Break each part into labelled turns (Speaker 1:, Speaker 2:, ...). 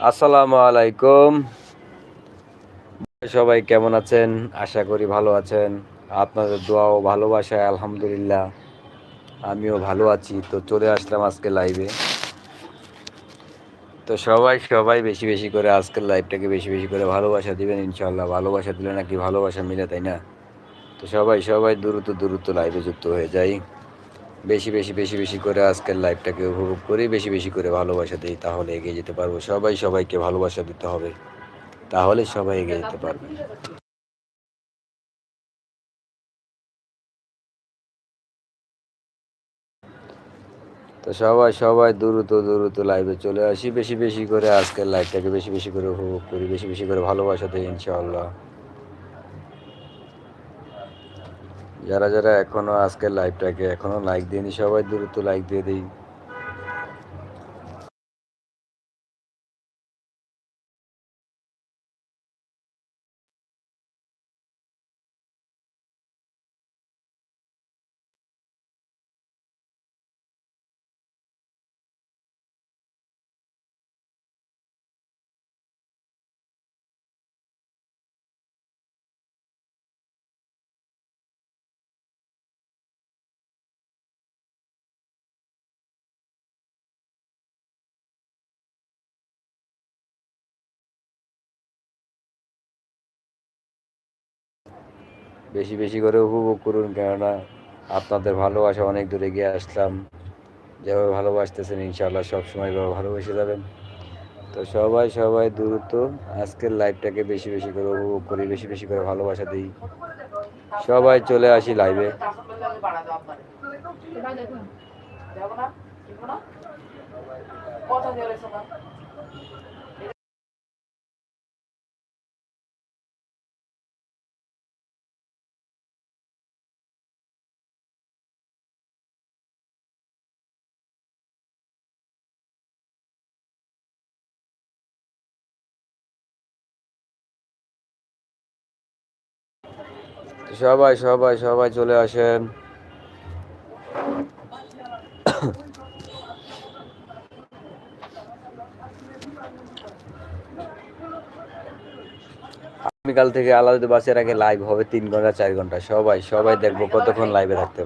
Speaker 1: আসসালামু আলাইকুম। সবাই কেমন আছেন? আশা করি ভালো আছেন। আপনাদের দোয়া ও ভালোবাসায়, আলহামদুলিল্লাহ। আমিও ভালো আছি। তো চলে আসলাম আজকে লাইভে তো সবাই সবাই বেশি বেশি করে আজকের লাইভটাকে বেশি বেশি করে ভালোবাসা দিবেন ইনশাল্লাহ ভালোবাসা দিলে নাকি ভালোবাসা মিলে, তাই না? তো সবাই সবাই দ্রুত দ্রুত লাইভে যুক্ত হয়ে যাই। বেশি বেশি বেশি বেশি করে আজকের লাইফটাকে উপভোগ করি, বেশি বেশি করে ভালোবাসা দিই, তাহলে এগিয়ে যেতে পারব। সবাই সবাইকে ভালোবাসা দিতে হবে, তাহলে সবাই এগিয়ে যেতে পারবে। তো সবাই সবাই দ্রুত দ্রুত লাইভে চলে আসি। বেশি বেশি করে আজকের লাইফটাকে বেশি বেশি করে উপভোগ করি, বেশি বেশি করে ভালোবাসা দিই, ইনশাআল্লাহ। যারা যারা এখনও আজকের লাইভটাকে এখনও লাইক দিইনি সবাই দ্রুত লাইক দিয়ে দিই। বেশি বেশি করে উপভোগ করুন কেননা আপনাদের ভালোবাসা অনেক দূরে গিয়ে আসলাম। যেভাবে ভালোবাসতেছেন ইনশাল্লাহ সবসময় এভাবে ভালোবেসে যাবেন। তো সবাই সবাই দ্রুত আজকের লাইভটাকে বেশি বেশি করে উপভোগ করি বেশি বেশি করে ভালোবাসা দিই। সবাই চলে আসি লাইভে। কথা সবাই সবাই সবাই চলে আসেন। আগামীকাল থেকে আলাদা বাসের আগে লাইভ হবে তিন ঘণ্টা, চার ঘণ্টা। সবাই সবাই দেখব কতক্ষণ লাইভে থাকতে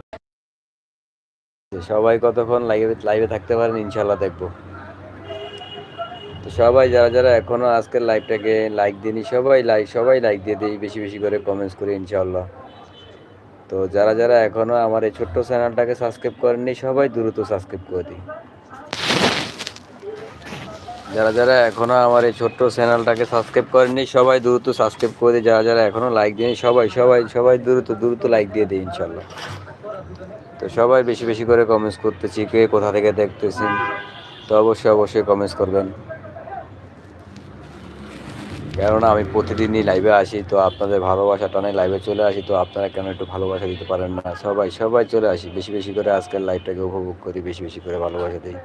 Speaker 1: সবাই কতক্ষণ লাইভে লাইভে থাকতে পারেন ইনশাল্লাহ দেখব। তো সবাই যারা যারা এখনও আজকের লাইভটাকে লাইক দিনি সবাই লাইক সবাই লাইক দিয়ে দিই, বেশি বেশি করে কমেন্টস করি ইনশাল্লাহ তো যারা যারা এখনও আমার এই ছোট্ট চ্যানেলটাকে সাবস্ক্রাইব করেননি, সবাই দ্রুত সাবস্ক্রাইব করে দিই। যারা যারা এখনও আমার এই ছোট্ট চ্যানেলটাকে সাবস্ক্রাইব করেননি, সবাই দ্রুত সাবস্ক্রাইব করে দিই। যারা যারা এখনও লাইক দিই সবাই সবাই সবাই দ্রুত দ্রুত লাইক দিয়ে দিই ইনশাল্লাহ তো সবাই বেশি বেশি করে কমেন্টস করতেছি, কে কোথা থেকে দেখতেছি তো অবশ্যই অবশ্যই কমেন্টস করবেন। কেননা আমি প্রতিদিনই লাইভে আসি, তো আপনাদের ভালোবাসা টানে লাইভে চলে আসি, তো আপনারা কেন একটু ভালোবাসা দিতে পারেন না? সবাই সবাই চলে আসি, বেশি বেশি করে আজকের লাইভটাকে উপভোগ করি, বেশি বেশি করে ভালোবাসা দিই।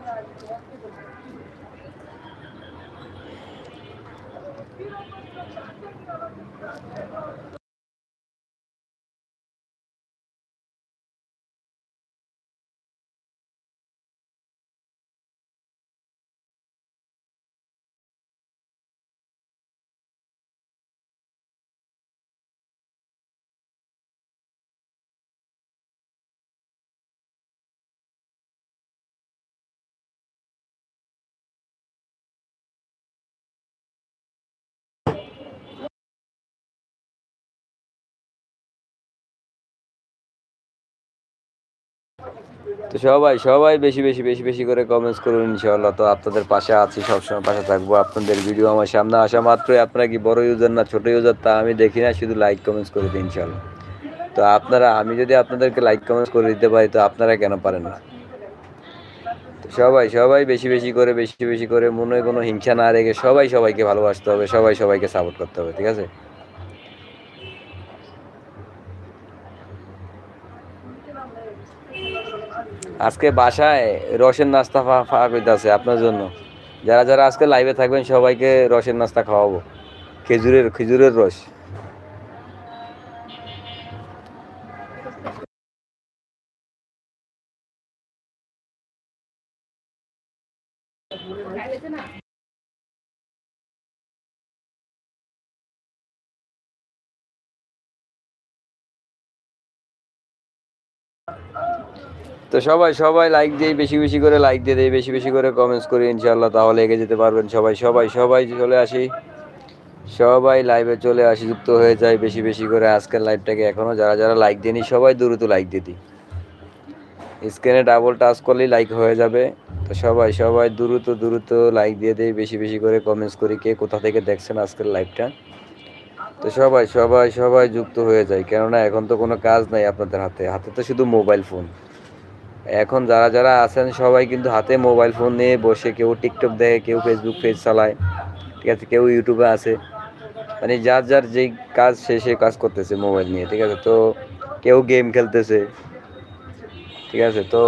Speaker 1: তো সবাই সবাই বেশি বেশি বেশি বেশি করে কমেন্টস করুন ইনশাআল্লাহ। তো আপনাদের পাশে আছি, সবসময় পাশে থাকব। আপনাদের ভিডিও আমার সামনে আসা মাত্রই। আপনারা কি বড় ইউজার না ছোটো ইউজার তা আমি দেখি না। শুধু লাইক কমেন্টস করে দিই ইনশাআল্লাহ। তো আপনারা, আমি যদি আপনাদেরকে লাইক কমেন্টস করে দিতে পারি, তো আপনারা কেন পারেন না? সবাই সবাই বেশি বেশি করে, বেশি বেশি করে, মনে কোনো হিংসা না রেখে সবাই সবাইকে ভালোবাসতে হবে, সবাই সবাইকে সাপোর্ট করতে হবে, ঠিক আছে? আজকে বাসায় রসের নাস্তা ফাঁকা করতেছে আপনার জন্য। যারা যারা আজকে লাইভে থাকবেন, সবাইকে রসের নাস্তা খাওয়াবো। খেজুরের খেজুরের রস। তো সবাই সবাই লাইক দিয়ে বেশি বেশি করে লাইক দিয়ে দেয় বেশি বেশি করে কমেন্টস করি ইনশাল্লাহ তাহলে এগিয়ে যেতে পারবেন সবাই সবাই সবাই চলে আসি। সবাই লাইভে চলে আসি, যুক্ত হয়ে যায় বেশি বেশি করে আজকের লাইভটাকে এখনও যারা যারা লাইক দেয়নি, সবাই দ্রুত লাইক দিয়ে দিই। স্ক্রিনে ডাবল টাচ করলেই লাইক হয়ে যাবে। তো সবাই সবাই দ্রুত দ্রুত লাইক দিয়ে দেয় বেশি বেশি করে কমেন্টস করি কে কোথা থেকে দেখছেন আজকের লাইভটা তো সবাই সবাই সবাই যুক্ত হয়ে যায় কেননা এখন তো কোনো কাজ নাই আপনাদের হাতে। হাতে তো শুধু মোবাইল ফোন এখন যারা যারা আছেন সবাই কিন্তু হাতে মোবাইল ফোন নিয়ে বসে কেউ টিকটক দেখে, কেউ ফেসবুক পেজ চালায়, ঠিক আছে? কেউ ইউটিউবে আছে। মানে যার যার যেই কাজ, সে সে কাজ করতেছে মোবাইল নিয়ে, ঠিক আছে? তো কেউ গেম খেলতেছে, ঠিক আছে? তো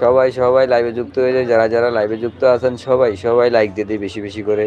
Speaker 1: সবাই সবাই লাইভে যুক্ত হয়ে যায়। যারা যারা লাইভে যুক্ত আছেন সবাই সবাই লাইক দিয়ে দিই বেশি বেশি করে।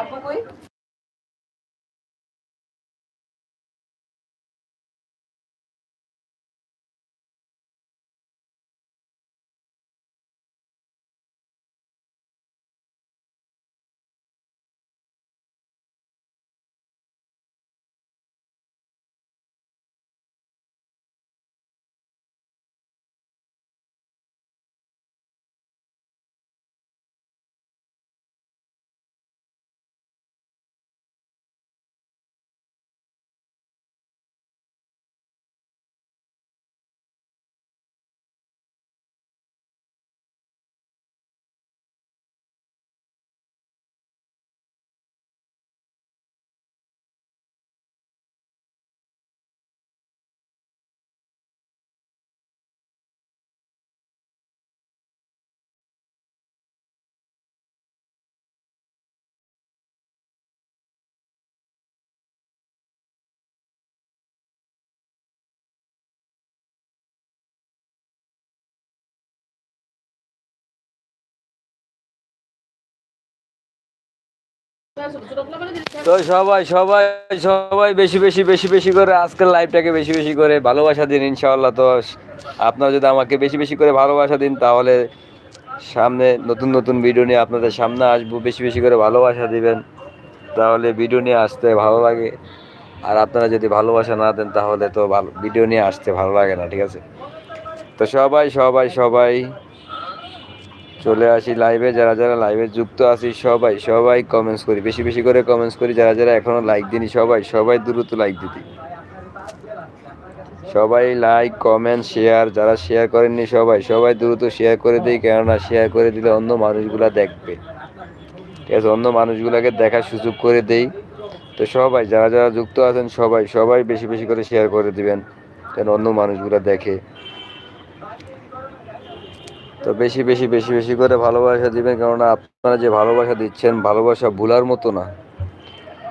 Speaker 2: আপু কই
Speaker 1: তো সবাই সবাই সবাই বেশি বেশি বেশি বেশি করে আজকের লাইভটাকে বেশি বেশি করে ভালোবাসা দিন ইনশাআল্লাহ। তো আপনারা যদি আমাকে বেশি বেশি করে ভালোবাসা দিন, তাহলে সামনে নতুন নতুন ভিডিও নিয়ে আপনাদের সামনে আসব। বেশি বেশি করে ভালোবাসা দিবেন, তাহলে ভিডিও নিয়ে আসতে ভালো লাগে। আর আপনারা যদি ভালোবাসা না দেন, তাহলে তো ভালো ভিডিও নিয়ে আসতে ভালো লাগে না, ঠিক আছে? তো সবাই সবাই সবাই চলে আসি লাইভে যারা যারা লাইভে যুক্ত আছি সবাই সবাই কমেন্টস করি। বেশি বেশি করে কমেন্টস করি, যারা যারা এখনও লাইক দিনি সবাই সবাই দ্রুত লাইক দিতি। সবাই লাইক কমেন্ট শেয়ার যারা শেয়ার করেননি সবাই সবাই দ্রুত শেয়ার করে দিই, কেননা শেয়ার করে দিলে অন্য মানুষগুলা দেখবে। ঠিক আছে, অন্য মানুষগুলাকে দেখার সুযোগ করে দেই। তো সবাই, যারা যারা যুক্ত আছেন সবাই সবাই বেশি বেশি করে শেয়ার করে দিবেন, যেন অন্য মানুষগুলা দেখে। তো বেশি বেশি বেশি বেশি করে ভালোবাসা দিবেন কেননা আপনারা যে ভালোবাসা দিচ্ছেন, ভালোবাসা ভুলার মতো না।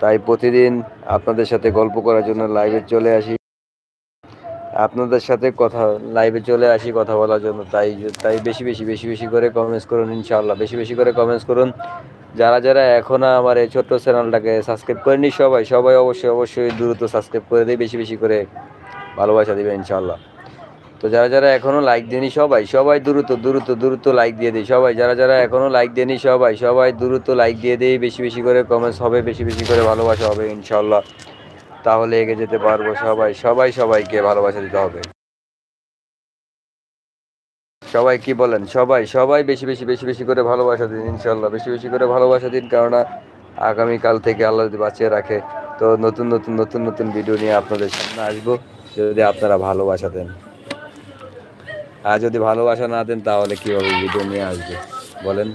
Speaker 1: তাই প্রতিদিন আপনাদের সাথে গল্প করার জন্য লাইভে চলে আসি। আপনাদের সাথে কথা লাইভে চলে আসি কথা বলার জন্য। তাই তাই বেশি বেশি বেশি বেশি করে কমেন্টস করুন ইনশাআল্লাহ। বেশি বেশি করে কমেন্টস করুন। যারা যারা এখনও আমার এই ছোট্ট চ্যানেলটাকে সাবস্ক্রাইব করেনি সবাই সবাই অবশ্যই অবশ্যই দ্রুত সাবস্ক্রাইব করে দিই বেশি বেশি করে ভালোবাসা দিবেন ইনশাআল্লাহ। তো যারা যারা এখনও লাইক দেনি সবাই সবাই দ্রুত দ্রুত দ্রুত লাইক দিয়ে দিই। সবাই যারা যারা এখনও লাইক দেনি সবাই সবাই দ্রুত লাইক দিয়ে দিই। বেশি বেশি করে কমেন্টস হবে, বেশি বেশি করে ভালোবাসা হবে ইনশাল্লাহ তাহলে এগিয়ে যেতে পারব সবাই সবাই সবাইকে ভালোবাসা দিতে হবে। সবাই কি বলেন? সবাই সবাই বেশি বেশি বেশি বেশি করে ভালোবাসা দিন ইনশাল্লাহ বেশি বেশি করে ভালোবাসা দিন, কেননা আগামীকাল থেকে আল্লাহ যদি বাঁচিয়ে রাখে, তো নতুন নতুন নতুন নতুন ভিডিও নিয়ে আপনাদের সামনে আসব। যদি আপনারা ভালোবাসা দেন। আর যদি ভালোবাসা না দেন, তাহলে কীভাবে ভিডিও নিয়ে আসবে? বলেন।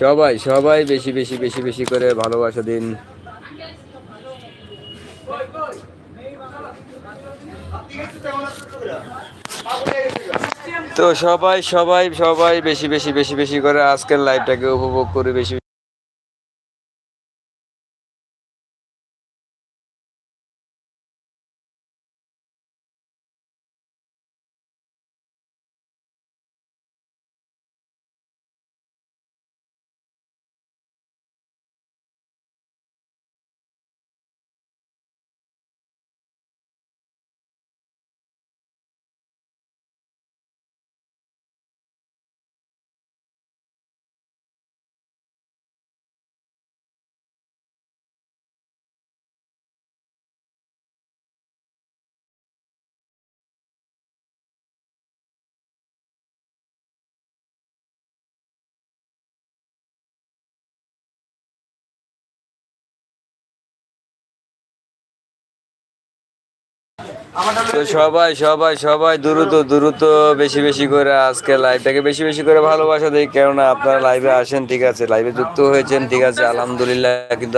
Speaker 1: সবাই সবাই বেশি বেশি বেশি বেশি করে ভালোবাসা দিন। তো সবাই সবাই সবাই বেশি বেশি বেশি বেশি করে আজকের লাইভটাকে উপভোগ করে বেশি তো সবাই সবাই সবাই দ্রুত দ্রুত বেশি বেশি করে আজকে লাইভটাকে বেশি বেশি করে ভালোবাসা দিই। কেননা আপনারা লাইভে আসেন, ঠিক আছে? লাইভে যুক্ত হয়েছেন, ঠিক আছে? আলহামদুলিল্লাহ, কিন্তু